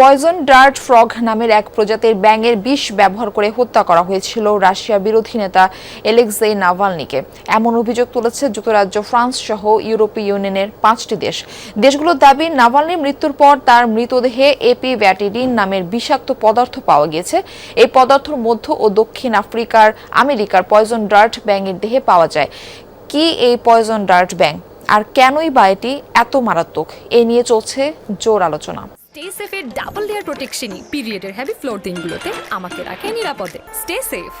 Poison dirt frog নামের এক প্রজাতির ব্যাঙের বিষ ব্যবহার করে হত্যা করা হয়েছিল রাশিয়া বিরোধী নেতা এলেক্সেই নাভালনিকে। এমন অভিযোগ তুলেছে যুক্তরাজ্য, ফ্রান্স সহ ইউরোপীয় ইউনিয়নের পাঁচটি দেশ। দেশগুলোর দাবি, নাভালনির মৃত্যুর পর তার মৃতদেহে এপি ব্যাটিডিন নামের বিষাক্ত পদার্থ পাওয়া গিয়েছে। এই পদার্থ মধ্য ও দক্ষিণ আফ্রিকার আমেরিকার পয়জন ডার্ট ব্যাঙের দেহে পাওয়া যায়। কি এই পয়জন ডার্ট ব্যাং আর কেনই বা এটি এত মারাত্মক? এ নিয়ে চলছে জোর আলোচনা। স্টে সেফের ডাবল লেয়ার প্রোটেকশনই পিরিয়ডের হেভি ফ্লোর দিনগুলোতে আমাকে রাখে নিরাপদে। স্টে সেফ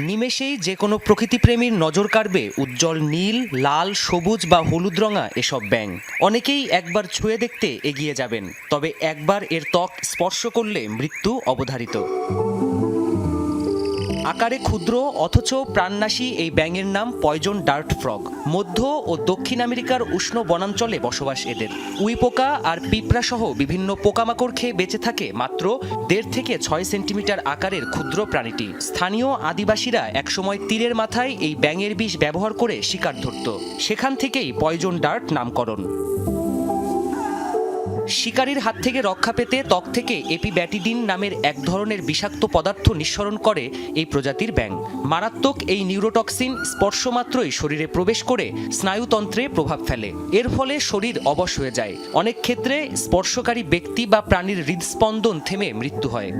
নিমেষেই যে কোনো প্রকৃতিপ্রেমীর নজর কাড়বে উজ্জ্বল নীল, লাল, সবুজ বা হলুদ রঙা এসব ব্যাঙ। অনেকেই একবার ছুঁয়ে দেখতে এগিয়ে যাবেন, তবে একবার এর ত্বক স্পর্শ করলে মৃত্যু অবধারিত। আকারে ক্ষুদ্র অথচ প্রাণনাশী এই ব্যাঙের নাম পয়জন ডার্ট ফ্রগ। মধ্য ও দক্ষিণ আমেরিকার উষ্ণ বনাঞ্চলে বসবাস এদের। উইপোকা আর পিঁপড়া সহ বিভিন্ন পোকামাকড় খেয়ে বেঁচে থাকে মাত্র দেড় থেকে ছয় সেন্টিমিটার আকারের ক্ষুদ্র প্রাণীটি। স্থানীয় আদিবাসীরা একসময় তীরের মাথায় এই ব্যাঙের বিষ ব্যবহার করে শিকার ধরত। সেখান থেকেই পয়জন ডার্ট নামকরণ। শিকারীর হাত থেকে রক্ষা পেতে ত্বক থেকে এপিব্যাটিডিন নামের এক ধরনের বিষাক্ত পদার্থ নিঃসরণ করে এই প্রজাতির ব্যাঙ। মারাত্মক এই নিউরোটক্সিন স্পর্শমাত্রই শরীরে প্রবেশ করে স্নায়ুতন্ত্রে প্রভাব ফেলে। এর ফলে শরীর অবশ হয়ে যায়। অনেক ক্ষেত্রে স্পর্শকারী ব্যক্তি বা প্রাণীর হৃদস্পন্দন থেমে মৃত্যু হয়।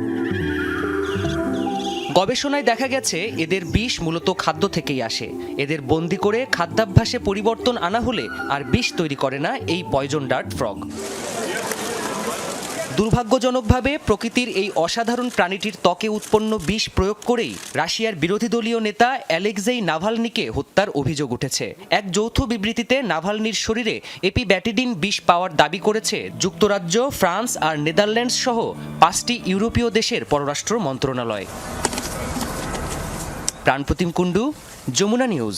গবেষণায় দেখা গেছে, এদের বিষ মূলত খাদ্য থেকেই আসে। এদের বন্দি করে খাদ্যাভ্যাসে পরিবর্তন আনা হলে আর বিষ তৈরি করে না এই পয়জন ডার্ট ফ্রগ। দুর্ভাগ্যজনকভাবে প্রকৃতির এই অসাধারণ প্রাণীটির ত্বকে উৎপন্ন বিষ প্রয়োগ করেই রাশিয়ার বিরোধী দলীয় নেতা অ্যালেক্সেই নাভালনিকে হত্যার অভিযোগ উঠেছে। এক যৌথ বিবৃতিতে নাভালনির শরীরে এপিব্যাটিডিন বিষ পাওয়ার দাবি করেছে যুক্তরাজ্য, ফ্রান্স আর নেদারল্যান্ডস সহ পাঁচটি ইউরোপীয় দেশের পররাষ্ট্র মন্ত্রণালয়। প্রাণপ্রতিম কুণ্ডু, যমুনা নিউজ।